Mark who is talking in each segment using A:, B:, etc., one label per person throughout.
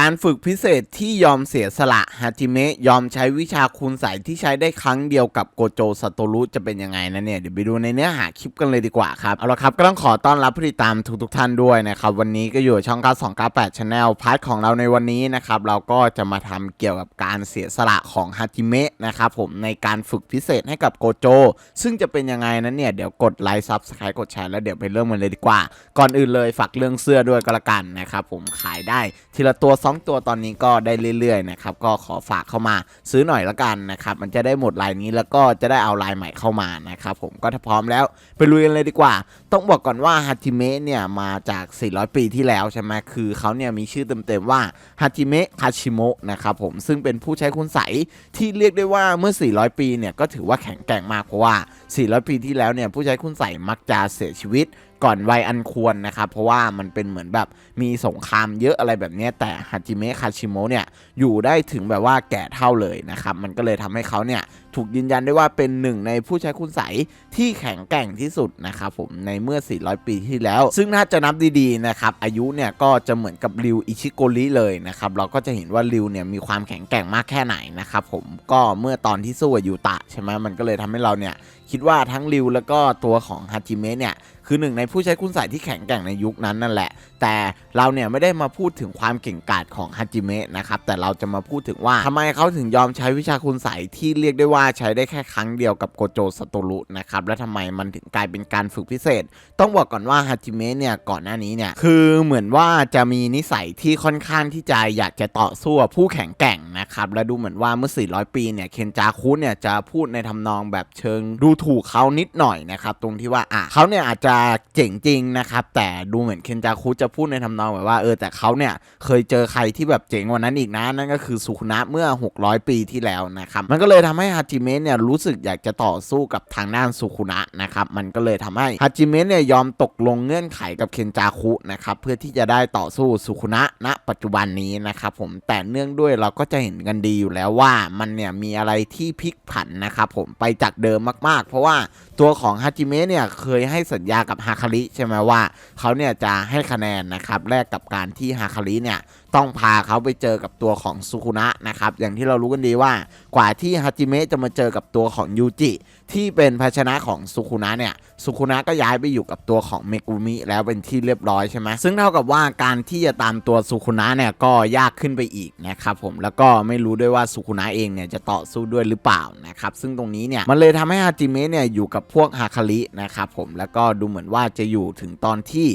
A: การฝึกพิเศษที่ยอมเสียสละฮาจิเมะยอมใช้วิชาคูณใสที่ใช้ได้ครั้งเดียวกับโกโจสโตรุจะเป็นยังไงนะเนี่ย เดี๋ยวไปดูในเนื้อหาคลิปกันเลยดีกว่าครับ เอาละครับ ก็ต้องขอต้อนรับผู้ติดตามทุกๆท่านด้วยนะครับ วันนี้ก็อยู่ช่อง 9298 Channel พาร์ทของเราในวันนี้นะครับ เราก็จะมาทำเกี่ยวกับการเสียสละของฮาจิเมะนะครับผมในการฝึกพิเศษให้กับโกโจ ซึ่งจะเป็นยังไงนั้นเนี่ยเดี๋ยวกดไลค์ซับสไครต์กดแชร์แล้วเดี๋ยวไปเริ่มกันเลยดีกว่า ก่อนอื่นเลยฝากเรื่องเสื้อด้วยก็แล้วกันนะครับผมขายได้ทีละตัว2 ตัวตอนนี้ก็ได้เรื่อยๆนะครับก็ขอฝากเข้ามาซื้อหน่อยละกันนะครับมันจะได้หมดลายนี้แล้วก็จะได้เอาลายใหม่เข้ามานะครับผมก็ถ้าพร้อมแล้วไปลุยกันเลยดีกว่า ต้องบอกก่อนว่าฮาจิเมะเนี่ยมาจาก 400 ปีที่แล้วใช่ไหมคือเขาเนี่ยมีชื่อเต็มๆว่าฮาจิเมะคาชิโมะนะครับผมซึ่งเป็นผู้ใช้คุณใสที่เรียกได้ว่าเมื่อ 400 ปีเนี่ยก็ถือว่าแข็งแกร่งมากเพราะว่า 400 ปีที่แล้วเนี่ยผู้ใช้คุณใสมักจะเสียชีวิต ก่อนวัยอันควรนะครับ เพราะว่ามันเป็นเหมือนแบบมีสงครามเยอะอะไรแบบนี้แต่ฮาจิเมะคาชิโมะเนี่ยอยู่ได้ถึงแบบว่าแก่เท่าเลยนะครับมันก็เลยทำให้เขาเนี่ย ถูกยืนยันได้ว่าเป็นหนึ่งในผู้ใช้คุณใสที่แข็งแกร่งที่สุดนะครับผมในเมื่อ 400 ปีที่แล้ว ซึ่งถ้าจะนับดีๆนะครับอายุเนี่ยก็จะเหมือนกับริวอิชิโกริเลยนะครับเราก็จะเห็นว่าริวเนี่ยมีความแข็งแกร่งมากแค่ไหนนะครับผมก็เมื่อตอนที่สู้กับยูตะใช่ไหมมันก็เลยทำให้เราเนี่ยคิดว่าทั้งริวแล้วก็ตัวของฮาจิเมะเนี่ยคือหนึ่งในผู้ใช้คุณใส่ที่แข็งแกร่งในยุคนั้นนั่นแหละ แต่เราเนี่ยไม่ได้มาพูดถึงความเก่งกาจของฮัจิเมะนะครับแต่เราจะมาพูดถึงว่าทำไมเขาถึงยอมใช้วิชาคุณใส่ที่เรียกได้ว่าใช้ได้แค่ครั้งเดียวกับโกโจสโตรุนะครับและทำไมมันถึงกลายเป็นการฝึกพิเศษ ต้องบอกก่อนว่าฮัจิเมะเนี่ยก่อนหน้านี้เนี่ยคือเหมือนว่าจะมีนิสัยที่ค่อนข้างที่จะอยากจะต่อสู้ผู้แข็งแกร่งนะครับและดูเหมือนว่าเมื่อ 400 ปีเนี่ยเคนจาคุเนี่ยจะพูดในทำนองแบบเชิงดูถูกเขานิดหน่อยนะครับตรงที่ว่าอะเขาเนี่ยอาจจะเจ๋งจริงนะครับแต่ดูเหมือนเคนจาคุจะพูดในทำนองแบบว่าเออแต่เขาเนี่ยเคยเจอใครที่แบบเจ๋งกว่านั้นอีกนะนั่นก็คือสุคุนะเมื่อ 600 ปีที่แล้วนะครับมันก็เลยทำให้ฮาจิิเมะเนี่ยรู้สึกอยากจะต่อสู้กับทางด้านสุคุนะนะครับมันก็เลยทำให้ฮาจิเมะเนี่ยยอมตกลงเงื่อนไขกับเคนจาคุนะครับเพื่อที่จะได้ต่อสู้สุคุนะณปัจจุบันนี้นะครับผมแต่เนื่องด้วยเราก็จะเห็นกันดีอยู่แล้วว่ามันเนี่ยมีอะไรที่พลิกผันนะครับผมไปจากเดิมมากๆ เพราะว่าตัวของฮาจิเมะเนี่ยเคยให้สัญญากับฮาคาริใช่ไหมว่าเขาเนี่ยจะให้คะแนนนะครับแลกกับการที่ฮาคาริเนี่ยต้องพาเขาไปเจอกับตัวของสุคุนะนะครับอย่างที่เรารู้กันดีว่ากว่าที่ฮาจิเมะจะมาเจอกับตัวของยูจิ ที่เป็นภาชนะของสุคุนะเนี่ยสุคุนะก็ย้ายไปอยู่กับตัวของเมกุมิแล้วเป็นที่เรียบร้อยใช่ไหมซึ่งเท่ากับว่าการที่จะตามตัวสุคุนะเนี่ยก็ยากขึ้นไปอีกนะครับผมแล้วก็ไม่รู้ด้วยว่าสุคุนะเองเนี่ยจะต่อสู้ด้วยหรือเปล่านะครับซึ่งตรงนี้เนี่ยมันเลยทำให้ฮาจิเมะเนี่ยอยู่กับพวกฮาคารินะครับผมแล้วก็ดูเหมือนว่าจะอยู่ถึงตอนที่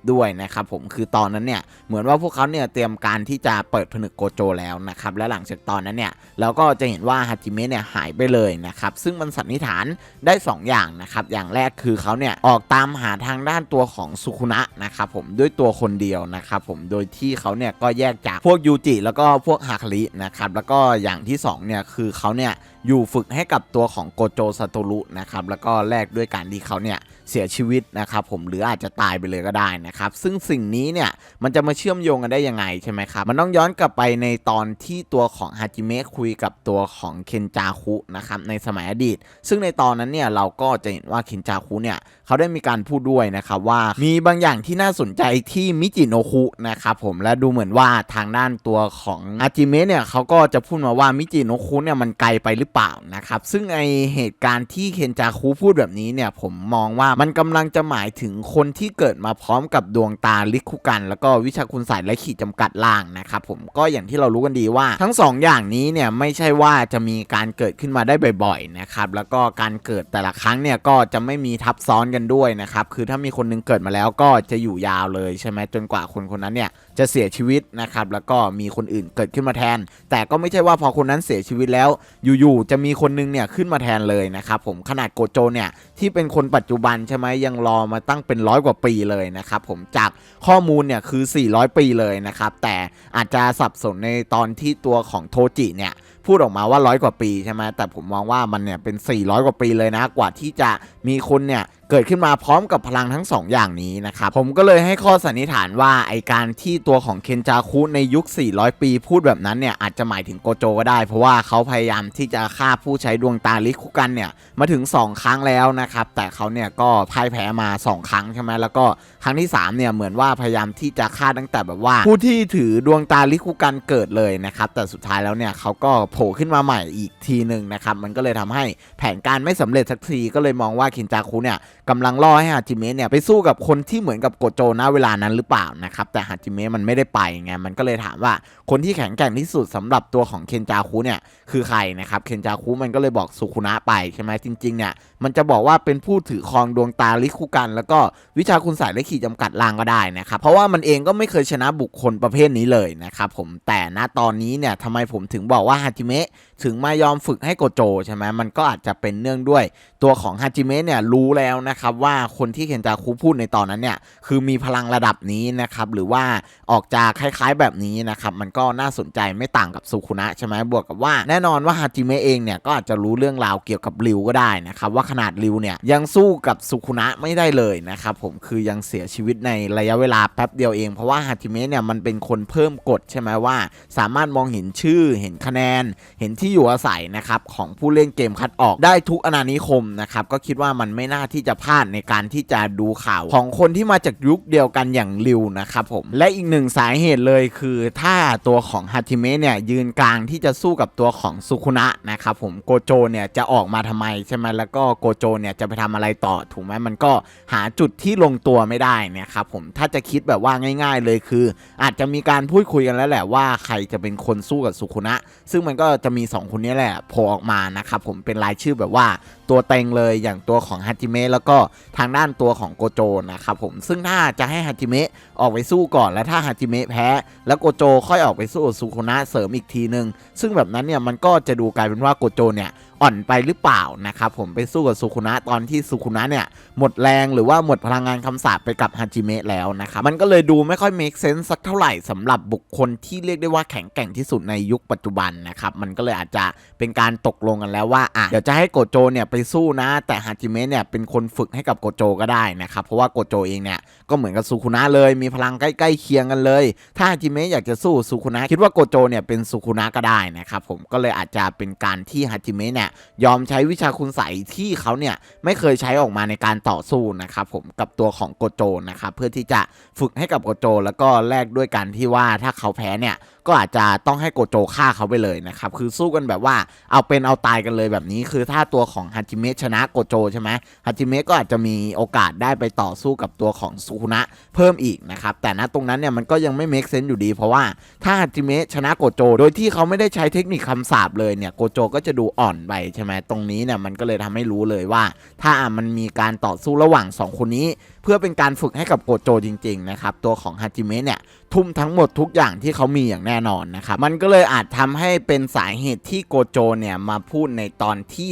A: 220 ด้วยนะครับผมคือตอนนั้นเนี่ยเหมือนว่าพวกเขาเนี่ยเตรียมการที่จะเปิดผนึกโกโจแล้วนะครับและหลังจากตอนนั้นเนี่ยเราก็จะเห็นว่าฮาจิเมะเนี่ยหายไปเลยนะครับซึ่ึ่งมันสันนิษฐานได้ 2 อย่างนะครับ อย่างแรกคือเขาเนี่ยออกตามหาทางด้านตัวของสุคุนะนะครับผมด้วยตัวคนเดียวนะครับผมโดยที่เขาเนี่ยก็แยกจากพวกยูจิแล้วก็พวกฮาคารินะครับแล้วก็อย่างที่2เนี่ยคือเขาเนี่ยอยู่ฝึกให้กับตัวของโกโจซาโตรุนะครับแล้วก็แลกด้วยการที่เขาเนี่ยเสียชีวิตนะครับผมหรืออาจจะตายไปเลยก็ได้นะครับซึ่งสิ่งนี้เนี่ยมันจะมาเชื่อมโยงกันได้ยังไงใช่ไหมครับมันต้องย้อนกลับไปในตอนที่ตัวของฮาจิเมะคุยกับตัวของเคนจาคุนะครับในสมัยอดีต ซึ่งในตอนนั้นเนี่ยเราก็จะเห็นว่าเคนจาคุเนี่ยเขาได้มีการพูดด้วยนะครับว่ามีบางอย่างที่น่าสนใจที่มิจิโนคุนะครับผมและดูเหมือนว่าทางด้านตัวของอาจิเมะเนี่ยเขาก็จะพูดมาว่ามิจิโนคุเนี่ยมันไกลไปหรือเปล่านะครับซึ่งไอเหตุการณ์ที่เคนจาคุพูดแบบนี้เนี่ยผมมองว่ามันกำลังจะหมายถึงคนที่เกิดมาพร้อมกับดวงตาลิคุกัน แล้วก็วิชาคุณสายและขีดจำกัดล่างนะครับผมก็อย่างที่เรารู้กันดีว่า ทั้งสองอย่างนี้เนี่ยไม่ใช่ว่าจะมีการเกิดขึ้นมาได้บ่อยๆนะครับแล้วก็การเกิดแต่ละครั้งเนี่ยก็จะไม่มีทับซ้อนกันด้วยนะครับคือถ้ามีคนหนึงเกิดมาแล้วก็จะอยู่ยาวเลยใช่ไหมจนกว่าคนคนนั้นเนี่ย จะเสียชีวิตนะครับแล้วก็มีคนอื่นเกิดขึ้นมาแทน แต่ก็ไม่ใช่ว่าพอคนนั้นเสียชีวิตแล้ว อยู่ๆจะมีคนนึงเนี่ยขึ้นมาแทนเลยนะครับผมขนาดโกโจเนี่ยที่เป็นคนปัจจุบันใช่ไหมยังรอมาตั้งเป็นร้อยกว่าปีเลยนะครับผมจากข้อมูลเนี่ยคือ 400 ปีเลยนะครับแต่อาจจะสับสนในตอนที่ตัวของโทจิเนี่ยพูดออกมาว่าร้อยกว่าปีใช่ไหมแต่ผมมองว่ามันเนี่ยเป็น 400 กว่าปีเลยนะ กว่าที่จะมีคนเนี่ย เกิดขึ้นมาพร้อมกับพลังทั้ง 2 อย่างนี้นะครับผมก็เลยให้ข้อสันนิษฐานว่าไอการที่ตัวของเคนจาคุในยุค 400 ปีพูดแบบนั้นเนี่ยอาจจะหมายถึงโกโจก็ได้ เพราะว่าเขาพยายามที่จะฆ่าผู้ใช้ดวงตาลิคุกันเนี่ยมาถึง 2 ครั้งแล้วนะครับแต่เขาเนี่ยก็พ่ายแพ้มา 2 ครั้งใช่ไหมแล้วก็ครั้งที่3เนี่ยเหมือนว่าพยายามที่จะฆ่าตั้งแต่แบบว่า ผู้ที่ถือดวงตาลิคุกันเกิดเลยนะครับแต่สุดท้ายแล้วเนี่ยเขาก็โผล่ขึ้นมาใหม่อีกทีหนึ่งนะครับมันก็เลยทำให้แผนการไม่สำเร็จสักทีก็เลยมองว่าคินจาคุเนี่ย กำลังล่อให้ฮาจิเมะเนี่ยไปสู้กับคนที่เหมือนกับโกโจณเวลานั้นหรือเปล่านะครับแต่ฮาจิเมะมันไม่ได้ไปไงมันก็เลยถามว่าคนที่แข็งแกร่งที่สุดสำหรับตัวของเคนจาคุเนี่ยคือใครนะครับเคนจาคุมันก็เลยบอกสุคุนะไปใช่ไหมจริงๆเนี่ยมันจะบอกว่าเป็นผู้ถือครองดวงตาลิคุกัน แล้วก็วิชาคุณสายและขีดจำกัดลางก็ได้นะครับเพราะว่ามันเองก็ไม่เคยชนะบุคคลประเภทนี้เลยนะครับผมแต่ณตอนนี้เนี่ยทำไมผมถึงบอกว่าฮาจิเมะถึงมายอมฝึกให้โกโจใช่ไหมมันก็อาจจะเป็นเนื่องด้วยตัวของฮาจิเมะเนี่ยรู้แล้วนะครับว่าคนที่เคนจาคุพูดในตอนนั้นเนี่ยคือมีพลังระดับนี้นะครับหรือว่าออกจะคล้ายๆแบบนี้นะครับมันก็น่าสนใจไม่ต่างกับสุคุนะใช่ไหมบวกกับว่าแน่นอนว่าฮาจิเมะเองเนี่ยก็อาจจะรู้เรื่องราวเกี่ยวกับริวก็ได้นะครับว่าขนาดริวเนี่ยยังสู้กับสุคุนะไม่ได้เลยนะครับผมคือยังเสียชีวิตในระยะเวลาแป๊บเดียวเองเพราะว่าฮาจิเมะเนี่ยมันเป็นคนเพิ่มกฎใช่ไหมว่า สามารถมองเห็นชื่อเห็นคะแนน เห็นที่อยู่อาศัยนะครับของผู้เล่นเกมคัดออกได้ทุกอาณานิคมนะครับก็คิดว่ามันไม่น่าที่จะพลาดในการที่จะดูข่าวของคนที่มาจากยุคเดียวกันอย่างริวนะครับผม และอีกหนึ่งสาเหตุเลยคือถ้าตัวของฮาจิเมะเนี่ยยืนกลางที่จะสู้กับตัวของสุคุนะนะครับผมโกโจเนี่ยจะออกมาทำไมใช่ไหมแล้วก็โกโจเนี่ยจะไปทำอะไรต่อถูกไหมมันก็หาจุดที่ลงตัวไม่ได้นี่ยครับผมถ้าจะคิดแบบว่าง่าย ๆ เลยคือ อาจจะมีการพูดคุยกันแล้วแหละว่าใครจะเป็นคนสู้กับสุคุนะ ซึ่งมันก็จะมี 2 คนนี้แหละโผล่ออกมานะครับผมเป็นรายชื่อแบบว่าตัวเต็งเลยอย่างตัวของฮาจิเมะแล้วก็ทางด้านตัวของโกโจนะครับผมซึ่งถ้าจะให้ฮาจิเมะออกไปสู้ก่อนแล้วถ้าฮาจิเมะแพ้ แล้วโกโจค่อยออกไปสู้กับสุคุนะเสริมอีกทีนึง ซึ่งแบบนั้นเนี่ยมันก็จะดูกลายเป็นว่าโกโจเนี่ย อ่อนไปหรือเปล่านะครับผมไปสู้กับสุคุนะตอนที่สุคุนะเนี่ยหมดแรงหรือว่าหมดพลังงานคำสาปไปกับฮาจิเมะแล้วนะครับมันก็เลยดูไม่ค่อย make sense สักเท่าไหร่สำหรับบุคคลที่เรียกได้ว่าแข็งแกร่งที่สุดในยุคปัจจุบันนะครับมันก็เลยอาจจะเป็นการตกลงกันแล้วว่าอะเดี๋ยวจะให้โกโจเนี่ยไปสู้นะ แต่ฮาจิเมะเนี่ยเป็นคนฝึกให้กับโกโจก็ได้นะครับเพราะว่าโกโจเองเนี่ยก็เหมือนกับสุคุนะเลยมีพลังใกล้ๆเคียงกันเลย ถ้าฮาจิเมะอยากจะสู้สุคุนะคิดว่าโกโจเนี่ยเป็นสุคุนะก็ได้นะครับผมก็เลยอาจจะเป็นการที่ฮาจิเมะเนี่ยยอมใช้วิชาคุณใสยที่เขาเนี่ยไม่เคยใช้ออกมาในการต่อสู้นะครับผมกับตัวของโกโจนะครับเพื่อที่จะฝึกให้กับโกโจ แล้วก็แลกด้วยกันที่ว่าถ้าเขาแพ้เนี่ย ก็อาจจะต้องให้โกโจฆ่าเขาไปเลยนะครับคือสู้กันแบบว่าเอาเป็นเอาตายกันเลยแบบนี้ คือถ้าตัวของฮาจิเมะชนะโกโจใช่ไหมฮาจิเมะก็อาจจะมีโอกาสได้ไปต่อสู้กับตัวของสุคุนะเพิ่มอีกนะครับแต่ณตรงนั้นเนี่ยมันก็ยังไม่ make sense อยู่ดี เพราะว่าถ้าฮาจิเมะชนะโกโจ โดยที่เขาไม่ได้ใช้เทคนิคคำสาปเลยเนี่ยโกโจก็จะดูอ่อนไปใช่ไหมตรงนี้เนี่ยมันก็เลยทำให้รู้เลยว่า ถ้ามันมีการต่อสู้ระหว่าง 2 คนนี้ พื่อเป็นการฝึกให้กับโกโจจริงๆนะครับตัวของฮาจิเมะเนี่ยทุ่มทั้งหมดทุกอย่างที่เขามีอย่างแน่นอนนะครับมันก็เลยอาจทำให้เป็นสาเหตุที่โกโจเนี่ยมาพูดในตอนที่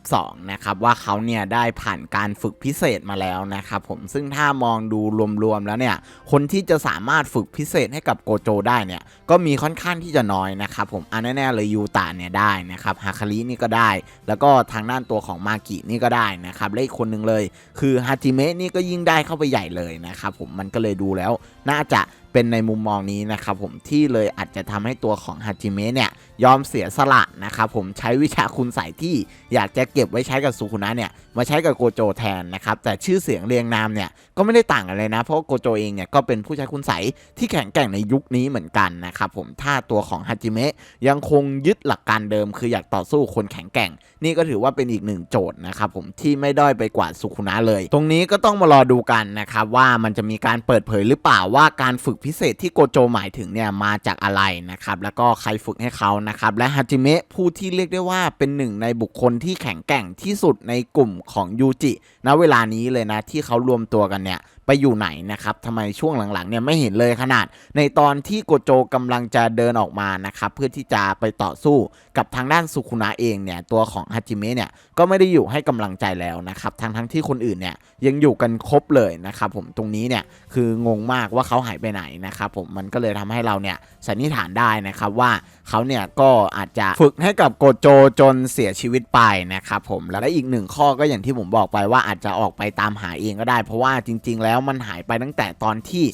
A: 222นะครับว่าเขาเนี่ยได้ผ่านการฝึกพิเศษมาแล้วนะครับผมซึ่งถ้ามองดูรวมๆแล้วเนี่ยคนที่จะสามารถฝึกพิเศษให้กับโกโจได้เนี่ยก็มีค่อนข้างที่จะน้อยนะครับผมอันแน่ๆเลยยูตาเนี่ยได้นะครับฮาคารินี่ก็ได้ แล้วก็ทางด้านตัวของมากินี่ก็ได้นะครับและอีกคนหนึ่งเลย คือฮาจิเมะนี่ก็ยิ่งได้เข้าไปใหญ่เลยนะครับผมมันก็เลยดูแล้วน่าจะเป็นในมุมมองนี้นะครับผมที่เลยอาจจะทำให้ตัวของฮาจิเมะเนี่ยยอมเสียสละนะครับผมใช้วิชาคุณใส่ที่อยากจะเก็บไว้ใช้กับสุคุนะเนี่ยมาใช้กับโกโจแทนนะครับแต่ชื่อเสียงเรียงนามเนี่ยก็ไม่ได้ต่างกันเลยนะ เพราะโกโจเองเนี่ยก็เป็นผู้ใช้คุณใสที่แข็งแกร่งในยุคนี้เหมือนกันนะครับผมถ้าตัวของฮาจิเมะยังคงยึดหลักการเดิม คืออยากต่อสู้คนแข็งแกร่ง นี่ก็ถือว่าเป็นอีกหนึ่งโจทย์นะครับผมที่ไม่ด้อยไปกว่าสุคุนะเลย ตรงนี้ก็ต้องมารอดูกันนะครับว่ามันจะมีการเปิดเผยหรือเปล่าว่าการฝึกพิเศษที่โกโจหมายถึงเนี่ยมาจากอะไรนะครับแล้วก็ใครฝึกให้เขานะครับและฮาจิเมะผู้ที่เรียกได้ว่าเป็นหนึ่งในบุคคลที่แข็งแกร่งที่สุดในกลุ่มของยูจิณเวลานี้เลยนะที่เขารวมตัวกันเนี่ยไปอยู่ไหนนะครับทำไมช่วงหลังๆเนี่ยไม่เห็นเลยขนาด ในตอนที่โกโจกำลังจะเดินออกมานะครับเพื่อที่จะไปต่อสู้กับทางด้านสุคุนะเองเนี่ยตัวของฮาจิเมะเนี่ยก็ไม่ได้อยู่ให้กำลังใจแล้วนะครับทั้งทั้งที่คนอื่นเนี่ยยังอยู่กันครบเลยนะครับผมตรงนี้เนี่ยคืองงมากว่าเขาหายไปไหนนะครับผมมันก็เลยทำให้เราเนี่ยสันนิษฐานได้นะครับว่าเขาเนี่ยก็อาจจะฝึกให้กับโกโจจนเสียชีวิตไปนะครับผมแล้วอีกหนึ่งข้อก็อย่างที่ผมบอกไปว่าอาจจะออกไปตามหาเองก็ได้ เพราะว่าจริง ๆ แล้วมันหายไปตั้งแต่ตอนที่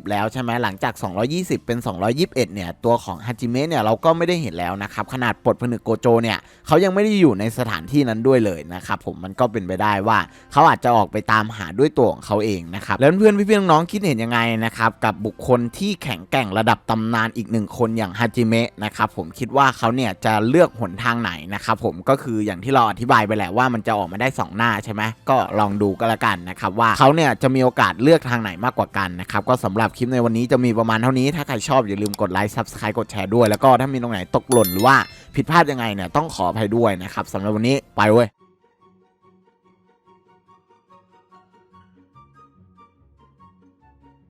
A: 220 แล้วใช่ไหมหลังจาก 220 เป็น 221 เนี่ยตัวของฮาจิเมะเนี่ยเราก็ไม่ได้เห็นแล้วนะครับขนาดปลดผนึกโกโจเนี่ยเขายังไม่ได้อยู่ในสถานที่นั้นด้วยเลยนะครับผมมันก็เป็นไปได้ว่าเขาอาจจะออกไปตามหาด้วยตัวของเขาเองนะครับแล้วเพื่อนๆพี่ๆน้องๆคิดเห็นยังไงนะครับกับบุคคลที่แข็งแกร่งระดับตำนานอีกหนึ่งคนอย่างฮาจิเมะนะครับผมคิดว่าเขาเนี่ยจะเลือกหนทางไหนนะครับผมก็คืออย่างที่เราอธิบายไปแหละว่ามันจะออกมาได้สองหน้าใช่ไหมก็ลองดูก็แล้วกันนะครับว่าเขาเนี่ยจะมีโอกาสเลือกทางไหนมากกว่ากันนะครับก็สำหรับคลิปในวันนี้จะมีประมาณเท่านี้ถ้าใครชอบอย่าลืมกดไลค์ซับสไครต์กดแชร์ด้วย แล้วก็ถ้ามีตรงไหนตกหล่นหรือว่าผิดพลาดยังไงเนี่ยต้องขออภัยด้วยนะครับสำหรับวันนี้ไปเว้ย